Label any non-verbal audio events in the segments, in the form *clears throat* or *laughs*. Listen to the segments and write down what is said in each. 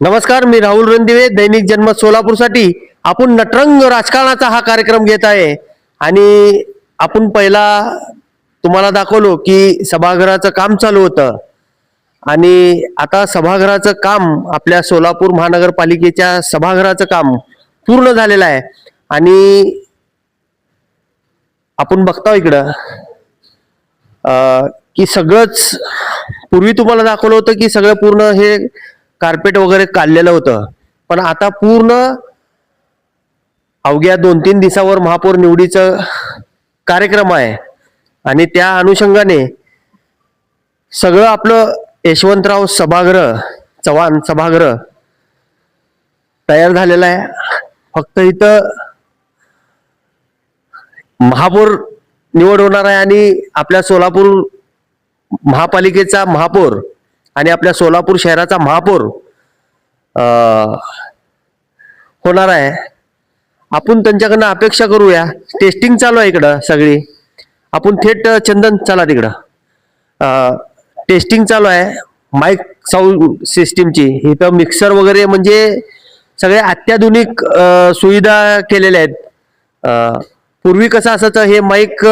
नमस्कार मी राहुल रणदिवे दैनिक जन्म सोलापूरसाठी. आपण नटरंग राजकारणाचा हा कार्यक्रम घेत आहे. आणि आपण पहिला तुम्हाला दाखवलो की सभागृहाचं काम चालू होतं. आणि आता सभागृहाचं काम आपल्या सोलापूर महानगरपालिकेच्या सभागृहाचं काम पूर्ण झालेलं आहे. आणि आपण बघतो इकडं. की सगळंच पूर्वी तुम्हाला दाखवलं होतं की सगळं पूर्ण हे कार्पेट वगैरे काढलेलं होतं. पण आता पूर्ण अवघ्या दोन तीन दिवसावर महापौर निवडीचं कार्यक्रम आहे. आणि त्या अनुषंगाने सगळं आपलं यशवंतराव सभागृह चव्हाण सभागृह तयार झालेलं आहे. फक्त इथं महापौर निवड होणार आहे आणि आपल्या सोलापूर महापालिकेचा महापौर आणि आपल्या सोलापूर शहराचा महापौर होणार आहे. आपण त्यांच्याकडनं अपेक्षा करूया. टेस्टिंग चालू आहे इकडं सगळी. आपण थेट चंदन चला तिकडं. टेस्टिंग चालू आहे. माईक साऊंड सिस्टीमची इथं मिक्सर वगैरे म्हणजे सगळे अत्याधुनिक सुविधा केलेल्या आहेत. पूर्वी कसं असायचं हे माईक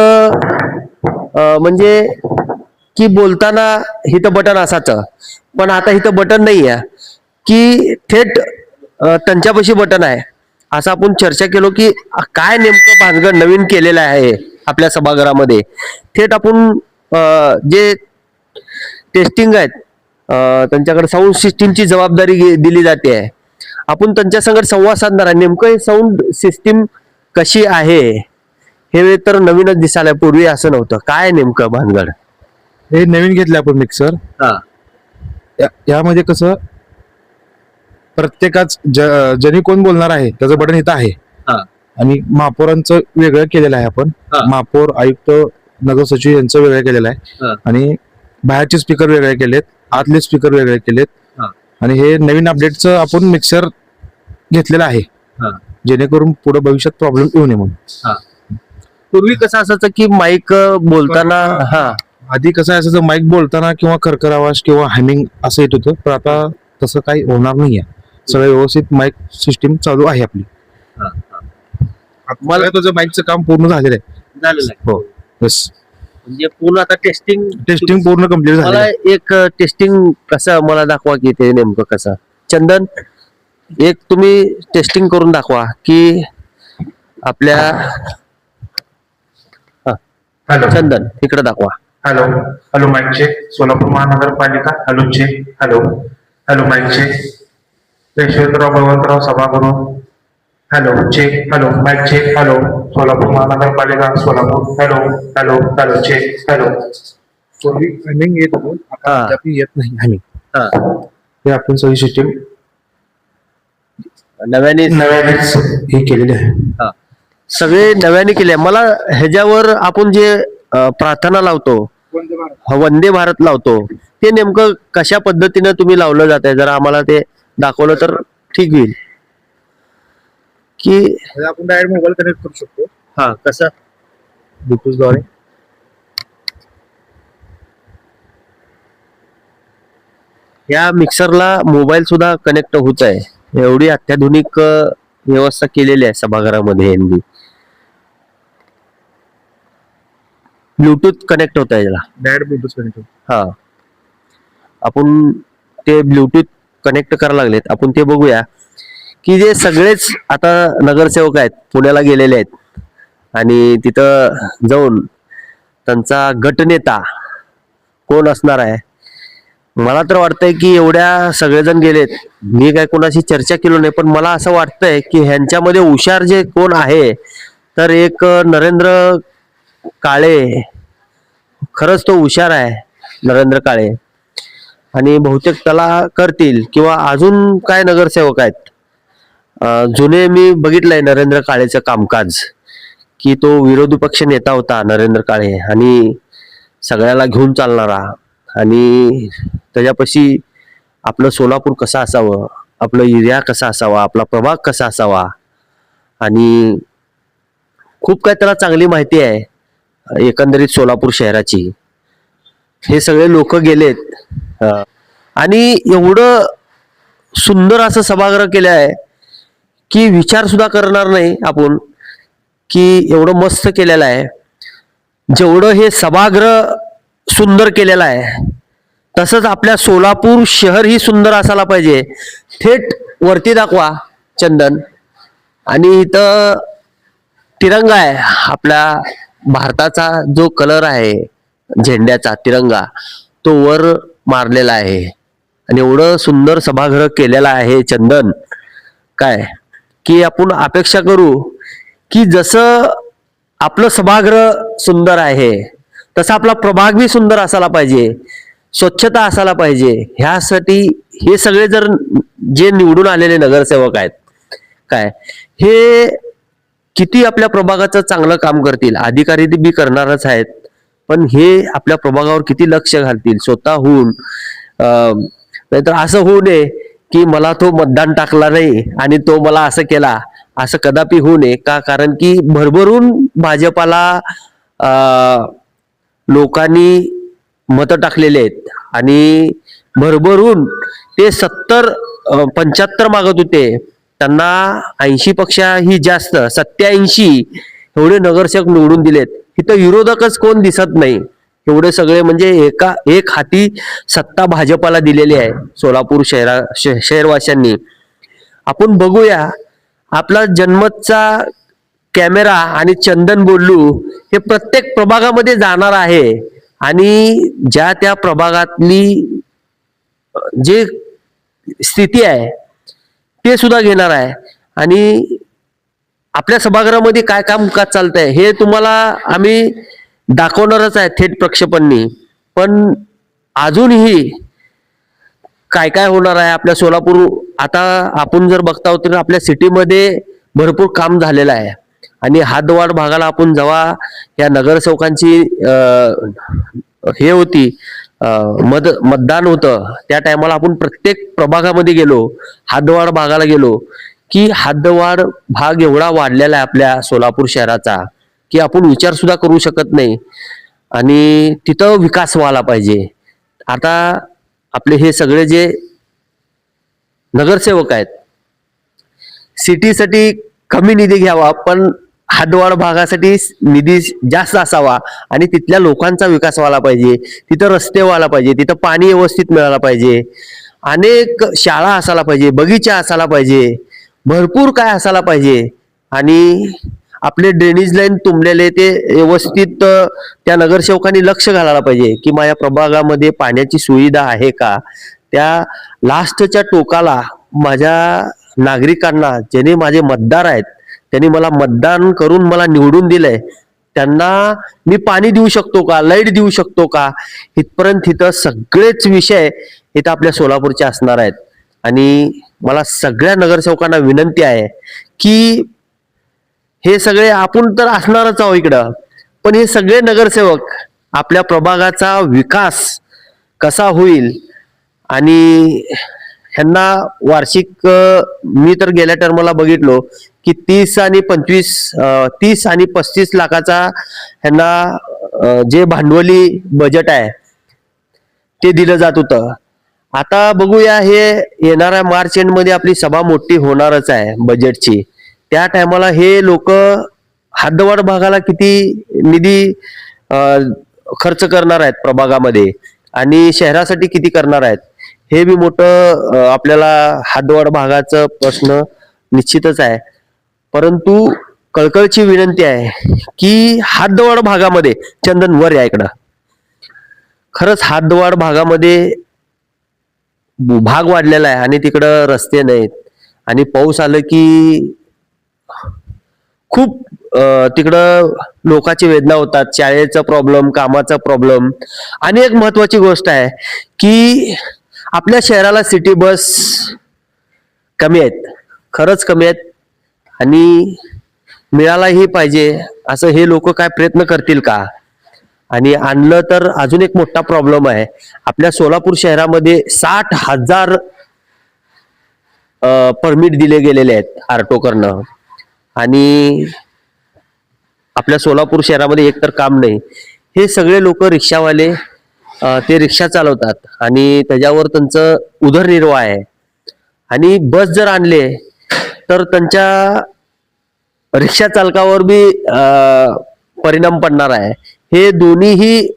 म्हणजे की बोलताना इथं बटन असायचं. पण आता इथं बटन नाही आहे की थेट त्यांच्यापाशी बटन आहे. असं आपण चर्चा केलो की काय नेमकं भानगड नवीन केलेलं आहे आपल्या सभागृहामध्ये. थेट आपण जे टेस्टिंग आहेत त्यांच्याकडे साऊंड सिस्टीमची जबाबदारी दिली जाते. आहे आपण त्यांच्या संगत संवाद साधणार आहे. नेमकं हे साऊंड सिस्टीम कशी आहे? हे तर नवीनच दिसायला पूर्वी असं नव्हतं. काय नेमकं भानगड? हे नवीन घेतले आपण मिक्सर या- यामध्ये कसं प्रत्येकाच ज- जनी कोण बोलणार आहे त्याचं बटन इथं आहे हा. आणि महापौरांचं वेगळं केलेलं आहे आपण हा. महापौर आयुक्त नगर सचिव यांचं वेगळं केलेलं आहे हा. आणि बाहेरचे स्पीकर वेगळे केलेत आतले स्पीकर वेगळे केलेत हा. आणि हे नवीन अपडेटचं आपण मिक्सर घेतलेलं आहे हा. जेणेकरून पुढे भविष्यात प्रॉब्लेम येऊ नये म्हणून पूर्वी कसं असायचं की माईक बोलताना हा आधी कसं आहे असायचं माईक बोलताना किंवा खरखर आवाज किंवा हॅमिंग असं येत होतं पण आता तसं काही होणार नाहीये. सगळं व्यवस्थित माईक सिस्टीम चालू आहे आपली. मला तुझं माईकचं काम पूर्ण झालेलं आहे. झालेलं आहे. हो येस म्हणजे पूर्ण आता टेस्टिंग टेस्टिंग पूर्ण कंप्लीट झालं मला एक टेस्टिंग कसं मला दाखवा की ते नेमकं कसं. चंदन एक तुम्ही टेस्टिंग करून दाखवा की आपल्या हा, चंदन इकडे दाखवा. Hello hello mike check Solapur महानगरपालिका hello check hello hello mike check Yashwantrao Bhagwantrao सभागृह. Hello check hello mike check hello Solapur महानगरपालिका Solapur. Hello hello hello check hello. पूर्वी हॅमिंग येत होतं आता. अद्याप येत नाही. हॅमिंग हा. हे आपण सगळी सिस्टीम नव्याने नव्यानेच ही केलेली आहे. हा. सगळे नव्याने केले. मला ह्याच्यावर आपण जे प्रार्थना लावतो. हा, वंदे भारत लावतो. ते नेमकं कशा पद्धतीनं तुम्ही लावलं जात आहे? जरा आम्हाला ते दाखवलं तर ठीक होईल. की हे आपण डायरेक्ट मोबाईल कनेक्ट करू शकतो. हा. कसं? ब्लूटूथद्वारे या मिक्सरला मोबाईल सुद्धा कनेक्ट होत आहे. एवढी अत्याधुनिक व्यवस्था केलेली आहे सभागृहामध्ये यांनी. ब्लूटूथ कनेक्ट होत आहे याला डायरेक्ट ब्लूटूथ कनेक्ट हा. आपण ते ब्लूटूथ कनेक्ट करायला लागलेत. आपण ते बघूया. की जे सगळेच आता नगरसेवक आहेत पुण्याला गेलेले आहेत आणि तिथं जाऊन त्यांचा गटनेता कोण असणार आहे? मला तर वाटतंय की एवढ्या सगळेजण गेलेत. मी काय कोणाशी चर्चा केलो नाही पण मला असं वाटतंय की ह्यांच्यामध्ये हुशार जे कोण आहे तर एक नरेंद्र काळे खरंच तो हुशार आहे नरेंद्र काळे. आणि बहुतेक त्याला करतील किंवा अजून काय नगरसेवक आहेत? जुने मी बघितलंय नरेंद्र काळेचं कामकाज की तो विरोधी पक्ष नेता होता नरेंद्र काळे आणि सगळ्याला घेऊन चालणारा. आणि त्याच्यापाशी आपलं सोलापूर कसं असावं आपलं एरिया कसा असावा आपला प्रभाग कसा असावा? आणि खूप काय त्याला चांगली माहिती आहे. एकंदरीत सोलापूर शहराची. हे सगळे लोक गेलेत. आणि एवढं सुंदर असं सभागृह केलं आहे की विचार सुद्धा करणार नाही आपण की एवढं मस्त केलेलं आहे. जेवढं हे सभागृह सुंदर केलेलं आहे तसंच आपल्या सोलापूर शहर ही सुंदर असायला पाहिजे. थेट वरती दाखवा चंदन. आणि इथं तिरंगा आहे आपल्या भारताचा जो कलर आहे झेंड्याचा तिरंगा तो वर मारलेला आहे. आणि एवढं सुंदर सभागृह केलेला आहे चंदन. काय? की आपण अपेक्षा करू की जसं आपलं सभागृह सुंदर आहे तसा आपला प्रभाग बी सुंदर असायला पाहिजे स्वच्छता असायला पाहिजे. ह्यासाठी हे सगळे जर जे निवडून आलेले नगरसेवक आहेत काय? हे किती आपल्या प्रभागाचं चांगलं काम करतील? अधिकारी ते बी करणारच आहेत. पण हे आपल्या प्रभागावर किती लक्ष घालतील? स्वतःहून नाहीतर असं होऊ नये की मला तो मतदान टाकला नाही आणि तो मला असं केला. असं कदापि होऊ नये. का? कारण की भरभरून भाजपाला लोकांनी मतं टाकलेले आहेत. आणि भरभरून ते सत्तर पंच्याहत्तर मागत होते. त्यांना ऐंशी पेक्षाही जास्त सत्याऐंशी एवढे नगरसेवक निवडून दिलेत. इथं विरोधकच कोण दिसत नाही. एवढे सगळे म्हणजे एका एक हाती सत्ता भाजपाला दिलेली आहे सोलापूर शहरा श- शहरवाशांनी आपण बघूया आपला जन्मतचा कॅमेरा आणि चंदन बोलू हे प्रत्येक प्रभागामध्ये जाणार आहे. आणि ज्या त्या प्रभागातली जे स्थिती आहे ते सुद्धा घेणार आहे. आणि आपल्या सभागृहामध्ये काय कामकाज आहे हे तुम्हाला आम्ही दाखवणारच आहे थेट प्रक्षेपणनी. पण अजूनही काय काय होणार आहे आपल्या सोलापूर आता आपण जर बघता तर आपल्या सिटीमध्ये भरपूर काम झालेलं आहे. आणि हातवाड भागाला आपण जेव्हा या नगरसेवकांची हे होती मत मतदान होतं. त्या टायमाला आपण प्रत्येक प्रभागामध्ये गेलो हातवाड भागाला गेलो की हातवाड भाग एवढा वाढलेला आहे आपल्या सोलापूर शहराचा की आपण विचार सुद्धा करू शकत नाही. आणि तिथं विकास व्हायला पाहिजे. आता आपले हे सगळे जे नगरसेवक आहेत सिटीसाठी कमी निधी घ्यावा पण हातवाड भागासाठी निधी जास्त असावा आणि तिथल्या लोकांचा विकास व्हायला पाहिजे. तिथं रस्ते व्हायला पाहिजे. तिथं पाणी व्यवस्थित मिळायला पाहिजे. अनेक शाळा असायला पाहिजे. बगीचा असायला पाहिजे. भरपूर काय असायला पाहिजे. आणि आपले ड्रेनेज लाईन तुंबलेले ते व्यवस्थित त्या नगरसेवकांनी लक्ष घालायला पाहिजे की माझ्या प्रभागामध्ये पाण्याची सुविधा आहे का? त्या लास्टच्या टोकाला माझ्या नागरिकांना ज्याने माझे मतदार आहेत त्यांनी मला मतदान करून मला निवडून दिलंय. त्यांना मी पाणी देऊ शकतो का? लाइट देऊ शकतो का? इथपर्यंत इथं सगळेच विषय इथं आपल्या सोलापूरचे असणार आहेत. आणि मला सगळ्या नगरसेवकांना विनंती आहे की हे सगळे आपण तर असणारच आहोत इकडं पण हे सगळे नगरसेवक आपल्या प्रभागाचा विकास कसा होईल आणि ह्यांना वार्षिक मी तर गेल्या टर्मला बघितलो की तीस आणि पंचवीस तीस आणि पस्तीस लाखाचा ह्यांना जे भांडवली बजेट आहे ते दिलं जात होतं. आता बघूया हे येणाऱ्या मार्च एंडमध्ये आपली सभा मोठी होणारच आहे बजेटची त्या टायमाला हे लोक हद्दवाड भागाला किती निधी खर्च करणार आहेत प्रभागामध्ये आणि शहरासाठी किती करणार आहेत? हे बी मोठं आपल्याला हद्दवाड भागाचं प्रश्न निश्चितच आहे. परंतु कळकळची विनंती आहे की हद्दवाड भागामध्ये चंदन वर या इकडं. खरंच हातदवाड भागामध्ये भाग वाढलेला आहे आणि तिकडं रस्ते नाहीत. आणि पाऊस आलं की खूप तिकडं लोकांची वेदना होतात शाळेचा प्रॉब्लेम कामाचा प्रॉब्लेम आणि एक महत्वाची गोष्ट आहे की आपल्या शहराला सिटी बस कमी आहेत. खरंच कमी आहेत. आणि मिळालाही पाहिजे असं हे लोक काय प्रयत्न करतील का? आणि आणलं तर अजून एक मोठा प्रॉब्लेम आहे. आपल्या सोलापूर शहरामध्ये साठ हजार परमिट दिले गेलेले आहेत आरटो करणं. आणि आपल्या सोलापूर शहरामध्ये एकतर काम नाही. हे सगळे लोक रिक्षावाले ते रिक्षा चालवतात आणि त्याच्यावर त्यांचं उदरनिर्वाह आहे. आणि बस जर आणले तर त्यांच्या रिक्षा चालकावर बी परिणाम पडणार आहे. हे दोन्हीही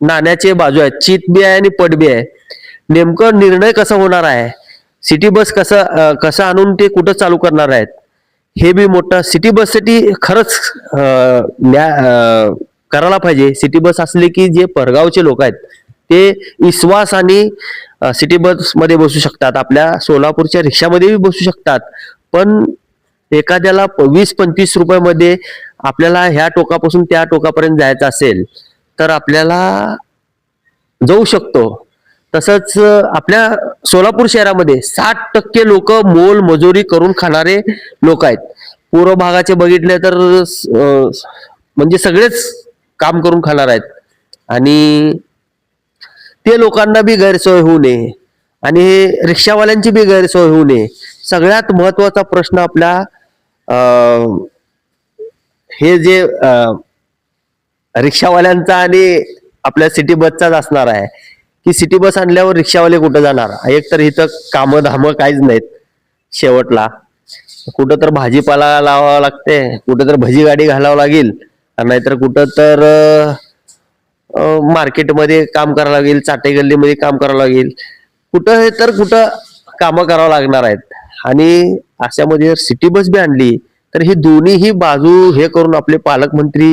नाण्याचे बाजू आहेत. चित बी आहे आणि पट बी आहे. नेमकं निर्णय कसा होणार आहे? सिटी बस कसं कसं आणून ते कुठं चालू करणार आहेत? हे बी मोठं सिटी बससाठी खरंच न्या करायला पाहिजे. सिटी बस असले की जे परगावचे लोक आहेत ते विश्वास आणि सिटी बसमध्ये बसू शकतात. आपल्या सोलापूरच्या रिक्षामध्येही बसू शकतात. पण एखाद्याला वीस पंचवीस रुपयामध्ये आपल्याला ह्या टोकापासून त्या टोकापर्यंत जायचं असेल तर आपल्याला जाऊ शकतो. तसंच आपल्या सोलापूर शहरामध्ये साठ टक्के लोक मोल मजुरी करून खाणारे लोक आहेत. पूर्व भागाचे बघितले तर म्हणजे सगळेच काम करून खाणार आहेत. आणि ते लोकांना बी गैरसोय होऊ नये. आणि हे रिक्षावाल्यांची बी गैरसोय होऊ नये. सगळ्यात महत्त्वाचा प्रश्न आपल्या हे जे रिक्षावाल्यांचा आणि आपल्या सिटी बसचाच असणार आहे. की सिटी बस आणल्यावर रिक्षावाले कुठं जाणार? एक तर इथं कामं धामं काहीच नाहीत शेवटला. कुठं तर भाजीपाला लावावा लागते कुठं तर भजी गाडी घालावं लागेल. नाहीतर कुठं तर मार्केटमध्ये काम करावं लागेल चाटे गल्लीमध्ये काम करावं लागेल. कुठं हे तर कुठं कामं करावं लागणार आहेत. आणि अशामध्ये जर सिटी बस बी आणली तर ही दोन्हीही बाजू हे करून आपले पालकमंत्री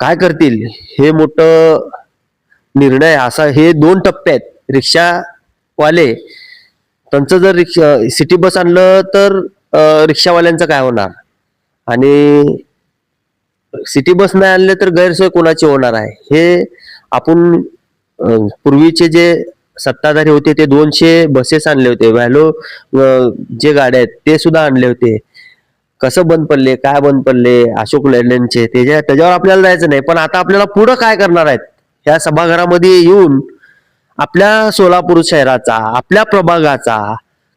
काय करतील हे मोठं निर्णय असा हे दोन टप्पे आहेत. रिक्षावाले त्यांचं जर रिक्षा सिटी बस आणलं तर रिक्षावाल्यांचं काय होणार? आणि सिटी बस नाही आणले तर गैरसोय कोणाची होणार आहे? हे आपण पूर्वीचे जे सत्ताधारी होते ते दोनशे बसेस आणले होते. व्हॅलो जे गाड्या आहेत ते सुद्धा आणले होते. कसं बंद पडले काय बंद पडले अशोक लेल्यांचे त्याच्या त्याच्यावर आपल्याला जायचं नाही. पण आता आपल्याला पुढं काय करणार आहेत? या सभागृहामध्ये येऊन आपल्या सोलापूर शहराचा आपल्या प्रभागाचा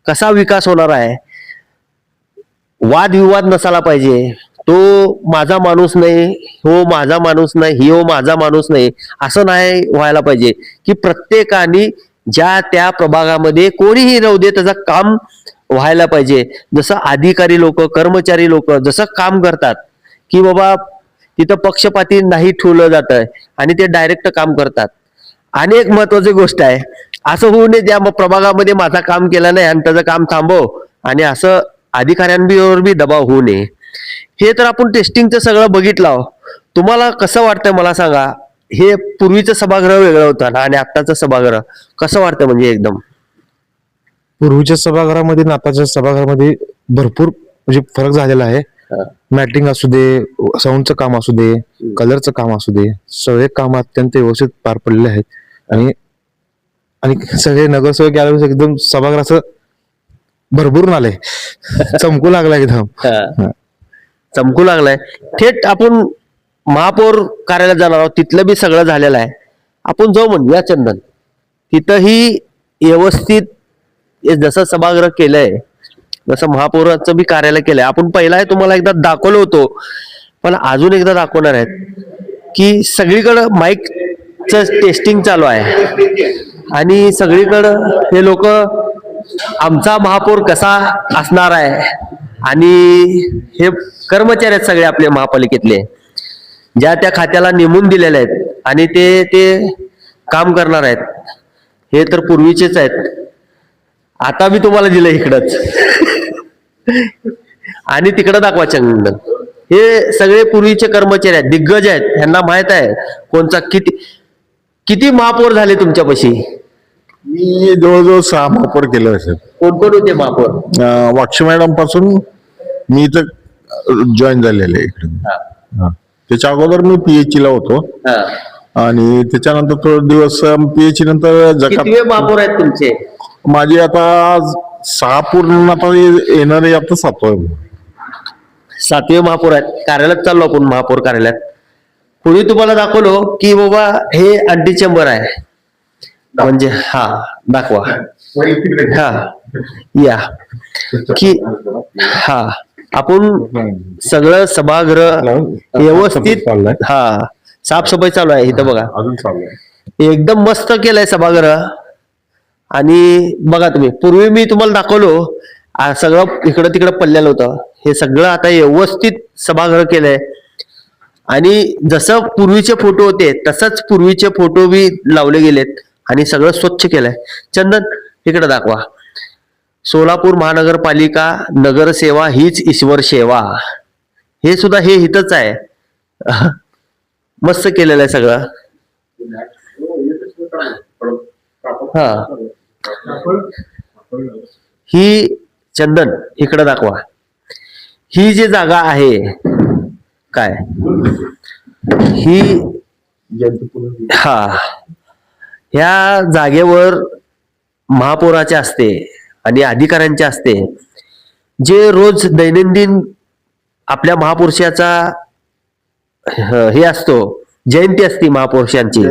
कसा विकास होणार आहे? वादविवाद नसायला पाहिजे. तो माझा माणूस नाही हो माझा माणूस नाही ही हो माझा माणूस नाही असं नाही व्हायला पाहिजे. की प्रत्येकाने ज्या त्या प्रभागामध्ये कोणीही राहू दे त्याचं काम व्हायला पाहिजे. जसं अधिकारी लोक कर्मचारी लोक जसं काम करतात की बाबा तिथं पक्षपाती नाही ठेवलं जातं आणि ते डायरेक्ट काम करतात. आणि एक महत्वाची गोष्ट आहे. असं होऊ नये ज्या प्रभागामध्ये माझा काम केलं नाही आणि त्याचं काम थांबव. आणि असं अधिकाऱ्यांवर बी दबाव होऊ नये. हे तर आपण टेस्टिंगचं सगळं बघितलं आहो. तुम्हाला कसं वाटतंय मला सांगा? हे पूर्वीचं सभागृह वेगळं होतं ना आणि आत्ताचं सभागृह? कसं वाटतं म्हणजे एकदम? पूर्वीच्या सभागृहामध्ये आणि आताच्या सभागृहामध्ये भरपूर म्हणजे फरक झालेला आहे. मॅटिंग असू दे साऊंडचं काम असू दे कलरचं काम असू दे सगळे काम अत्यंत व्यवस्थित पार पडलेले आहेत. आणि आणि सगळे नगरसेवक यावेळेस एकदम सभागृहाचं भरभरून आले. *laughs* चमकू लागला एकदम. हा. चमकू लागलाय. थेट आपण महापौर कार्यालयात जाणार आहोत. तिथलं बी सगळं झालेलं आहे. आपण जाऊ म्हणूया चंदन. तिथंही व्यवस्थित हे जसं सभागृह केलंय जसं महापौराचं बी कार्यालय केलंय. आपण पहिला तुम्हाला एकदा दाखवलं होतो पण अजून एकदा दाखवणार आहेत की सगळीकडं माईकचं टेस्टिंग चालू आहे. आणि सगळीकडं हे लोक आमचा महापौर कसा असणार आहे आणि हे कर्मचारी आहेत सगळे आपले महापालिकेतले ज्या त्या खात्याला नेमून दिलेले आहेत आणि ते ते काम करणार आहेत. हे तर पूर्वीचेच आहेत. आता मी तुम्हाला दिलं इकडंच. *laughs* आणि तिकडं दाखवा चंदन. हे सगळे पूर्वीचे कर्मचारी आहेत दिग्गज आहेत. ह्यांना माहीत आहे कोणचा किती किती महापौर झाले तुमच्यापाशी? मी जवळजवळ सहा महापौर केले असेल कोण कोण होते महापौर? वाक्षी मॅडमपासून मी इथं जॉईन झालेले आहे इकडे हा. त्याच्या अगोदर मी पीएचई ला होतो. हा. आणि त्याच्यानंतर थोडे दिवस पीएचई नंतर जगात महापौर आहेत तुमचे? माझे आता सहा पूर्ण आता ये- येणारे आता सातवा आहे. सातवे महापौर आहेत. कार्यालयात चाललो आपण महापौर कार्यालयात. पूर्वी तुम्हाला दाखवलो की बाबा हे अंटी चेंबर आहे. म्हणजे हा दाखवा. हा या. की हा आपण सगळं सभागृह व्यवस्थित. हा साफसफाई चालू आहे इथं बघा. अजून चालू आहे. एकदम मस्त केलंय सभागृह. आणि बघा तुम्ही पूर्वी मी तुम्हाला दाखवलो सगळं इकडं तिकडं पडलेलं होतं. हे सगळं आता व्यवस्थित सभागृह केलंय. आणि जसं पूर्वीचे फोटो होते तसंच पूर्वीचे फोटो बी लावले गेलेत. आणि सगळं स्वच्छ केलंय. चंदन इकडे दाखवा. सोलापूर महानगरपालिका नगरसेवा हीच ईश्वर सेवा. हे सुद्धा हे हितच आहे. *laughs* मस्त केलेलं आहे सगळं. हा. ही चंदन इकडे दाखवा. ही जी जागा आहे काय? ही हा. ह्या जागेवर महापौराचे असते आणि अधिकाऱ्यांचे असते जे रोज दैनंदिन आपल्या महापुरुषाचा ह- हे असतो जयंती असते महापुरुषांची.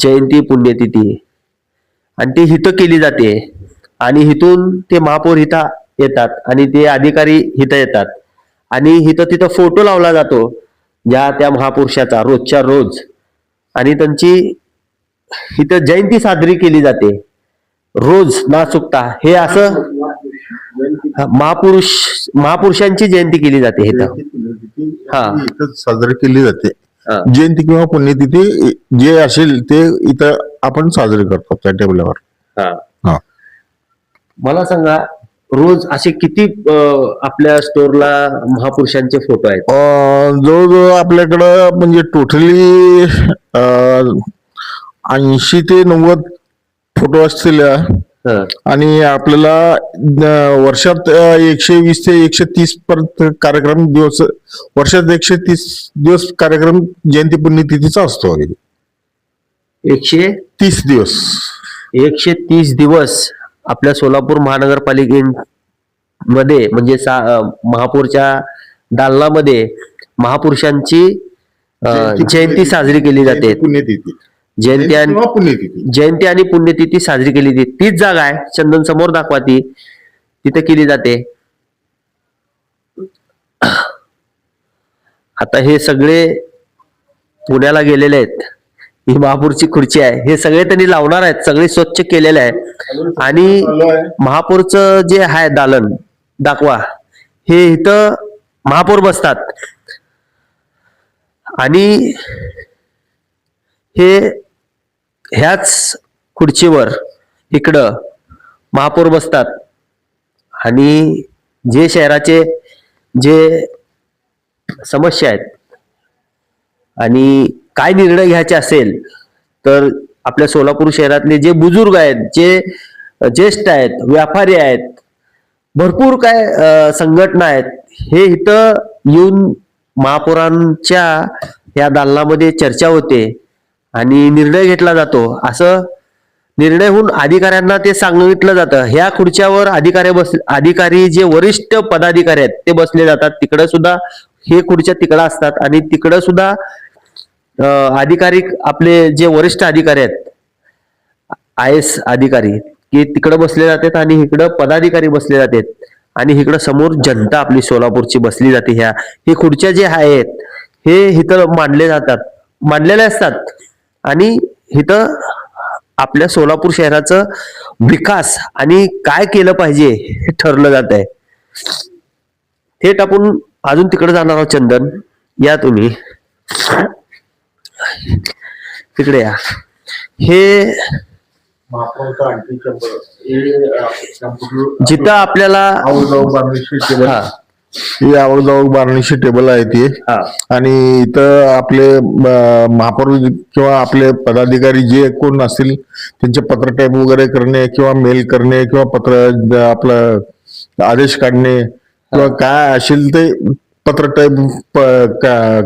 जयंती पुण्यतिथी. आणि ती हित केली जाते आणि हिथून ते महापौर हिता येतात आणि ते अधिकारी हिथं येतात. आणि हिथं तिथं फोटो लावला जातो ज्या त्या महापुरुषाचा रोजच्या रोज. आणि त्यांची इथं जयंती साजरी केली जाते. रोज ना चुकता हे असं महापुरुष महापुरुषांची जयंती केली जाते इथं. हा. इथं साजरी केली जाते. जयंती किंवा पुण्यतिथी जे असेल ते इथं आपण साजरे करतो त्या टेबलावर. हा. मला सांगा रोज असे किती आपल्या स्टोरला महापुरुषांचे फोटो आहेत? जवळजवळ आपल्याकडं म्हणजे टोटली ऐंशी ते नव्वद फोटो असतील. आणि आपल्याला वर्षात एकशे वीस ते एकशे तीस पर्यंत कार्यक्रम दिवस वर्षात एकशे तीस दिवस कार्यक्रम जयंती पुण्यतिथीचा असतो एकशे? तीस दिवस. एकशे तीस दिवस आपल्या सोलापूर महानगरपालिके मध्ये म्हणजे महापौरच्या दालनामध्ये महापुरुषांची जयंती साजरी केली जाते. पुण्यतिथी. जयंती आणि किंवा पुण्यतिथी. जयंती आणि पुण्यतिथी साजरी केली जाते. तीच जागा आहे चंदन समोर दाखवा ती तिथे केली जाते. आता हे सगळे पुण्याला गेलेले आहेत. ही महापूरची खुर्ची आहे. हे सगळे त्यांनी लावणार आहेत. सगळे स्वच्छ केलेले आहे. आणि महापौरचं जे आहे दालन दाखवा हे इथं महापौर बसतात. आणि हे ह्याच खुर्चीवर इकडं महापौर बसतात. आणि जे शहराचे जे समस्या आहेत आणि काय निर्णय घ्यायचे असेल तर आपल्या सोलापूर शहरातले जे बुजुर्ग आहेत जे ज्येष्ठ आहेत व्यापारी आहेत भरपूर काय संघटना आहेत हे इथं येऊन महापौरांच्या या दालनामध्ये चर्चा होते. आणि निर्णय घेतला जातो. असं निर्णय होऊन अधिकाऱ्यांना ते सांगितलं जातं. ह्या खुर्च्यावर अधिकारी बस अधिकारी जे वरिष्ठ पदाधिकारी आहेत ते बसले जातात. तिकडे सुद्धा हे खुर्च्या तिकडं असतात आणि तिकडं सुद्धा अधिकारी आपले जे वरिष्ठ अधिकारी आहेत आय एस अधिकारी की तिकडे बसले जातात आणि इकडं पदाधिकारी बसले जातात. आणि इकडं समोर जनता आपली सोलापूरची बसली जाते ह्या. हे खुर्च्या जे आहेत हे इथं मांडले जातात. मांडलेले असतात. आणि इथं आपल्या सोलापूर शहराचं विकास आणि काय केलं पाहिजे हे ठरलं जात आहे. थेट आपण अजून तिकडे जाणार आहोत चंदन. या तुम्ही. तिकडे या. हे जिथं आपल्याला हा ही आवडजावड बारणीशी टेबल आहे ती. आणि इथं आपले महापौर किंवा आपले पदाधिकारी जे कोण असतील त्यांचे पत्र टाईप वगैरे करणे किंवा मेल करणे किंवा पत्र आपलं आदेश काढणे किंवा काय असेल ते पत्र टाईप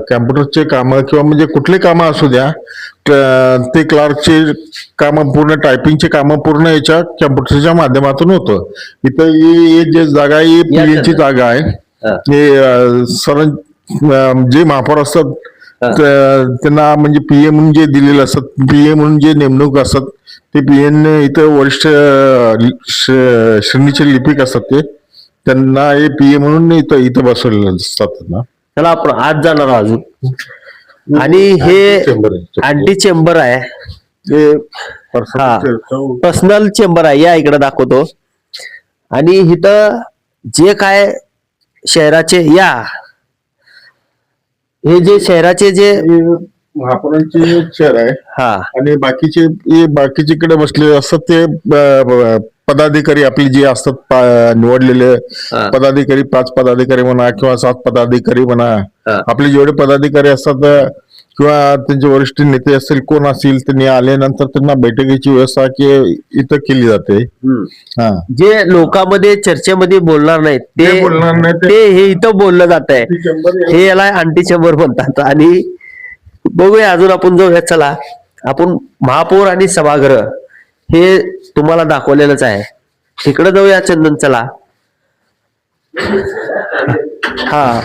कॅम्प्युटरचे कामं किंवा म्हणजे कुठले कामं असू द्या ते क्लार्कचे कामं पूर्ण टायपिंगचे कामं पूर्ण याच्या कॅम्प्युटरच्या माध्यमातून होतं. इथं ही जे जागा आहे ही या PA ची सर. जागा आहे. हा. सर जे महापौर असतात त्यांना म्हणजे पीए म्हणून जे दिलेले असतात पीए म्हणून जे नेमणूक असतात ते पीए इथं वरिष्ठ श्रेणीचे लिपिक असतात ते त्यांना हे पीए म्हणून इथं इथं बसवलेले असतात त्यांना. चला आपण आज जाणार अजून. आणि हे. अँटी चेंबर आहे पर्सनल चेंबर आहे. या इकडे दाखवतो. आणि इथं जे काय शहराचे या हे जे शहराचे जे महापौरांची चेअर आहे हा आणि बाकीचे हे बाकीच्याकडे बसलेले असतात ते ब- पदाधिकारी आपले जे असतात पा- निवडलेले हा. पदाधिकारी पाच पदाधिकारी म्हणा किंवा सात पदाधिकारी म्हणा हा. आपले जेवढे पदाधिकारी असतात किंवा त्यांचे वरिष्ठ नेते असतील कोण असतील त्यांनी आल्यानंतर त्यांना बैठकीची व्यवस्था की इथं केली जाते. हा. जे लोकांमध्ये चर्चेमध्ये बोलणार नाहीत ते बोलणार नाही ते- हे इथं बोललं जात आहे. हे याला अंटी चंबर म्हणतात. आणि बघूया अजून आपण जाऊया चला. आपण महापौर आणि सभागृह हे तुम्हाला दाखवलेलंच आहे. इकडे जाऊया चंदन चला. हा.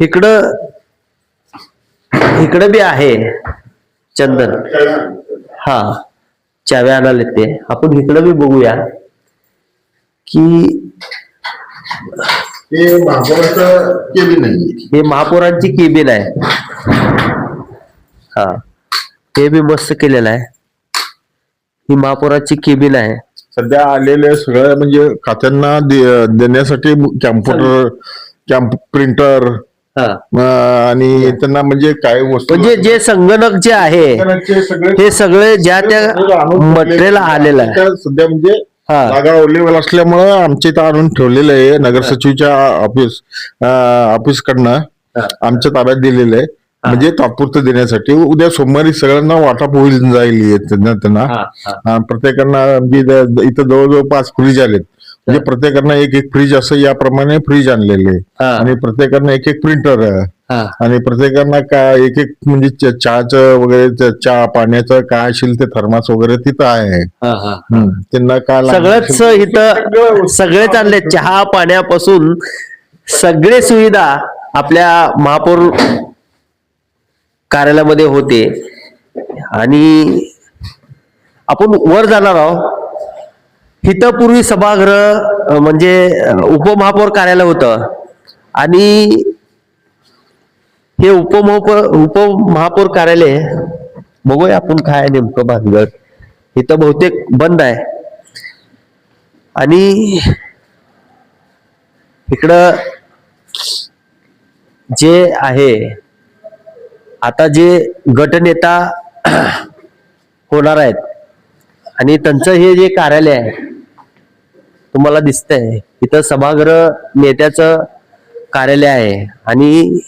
इकडं इकडं बी आहे. चंदन. हा. चाव्या आणाले ते आपण इकडं बी बघूया की हे महापौराचं केली नाही हे महापौरांची केबिन आहे हा. हे बी मस्त केलेलं आहे. ही महापौराची केबिन आहे सध्या आलेले सगळ्या म्हणजे खात्यांना दे- देण्यासाठी कॅम्प्युटर कॅम्प प्रिंटर आणि त्यांना म्हणजे काय वस्तू म्हणजे जे संगणक जे आहे सगळे हे सगळे ज्या त्या मटेरियल आलेलं आहे. सध्या म्हणजे हा. जागा अवेलेबल असल्यामुळं आमच्या इथं आणून ठेवलेलं आहे. नगर सचिवच्या ऑफिस ऑफिस कडनं हा. आमच्या ताब्यात दिलेलं आहे. म्हणजे तात्पुरतं देण्यासाठी. उद्या सोमवारी सगळ्यांना वाटप होईल जाईल हे त्यांना त्यांना. हा, हा. हा, प्रत्येकांना म्हणजे इथं इथं जवळजवळ पाच फ्रीज आलेत. म्हणजे प्रत्येकांना एक एक फ्रीज असं याप्रमाणे फ्रीज आणलेले. आणि प्रत्येकांना एक एक प्रिंटर हा. आणि प्रत्येकांना काय एक एक म्हणजे चहाचं वगैरे चहा पाण्याचं काय असेल ते थर्मास वगैरे तिथं आहे. त्यांना काय सगळंच इथं सगळेच आणले. चहा पाण्यापासून सगळे सुविधा आपल्या महापौर कार्यालयामध्ये होते. आणि आपण वर जाणार आहोत. इथं पूर्वी सभागृह म्हणजे उपमहापौर कार्यालय होतं. आणि हे उपमहापौर उपमहापौर कार्यालय बघूया आपण काय नेमकं भानगड. इथं बहुतेक बंद आहे. आणि इकडं जे आहे आता जे गटनेता *clears throat* होणार आहेत आणि त्यांचं हे जे कार्यालय आहे तुम्हाला दिसतंय. इथं सभागृह नेत्याचं कार्यालय आहे आणि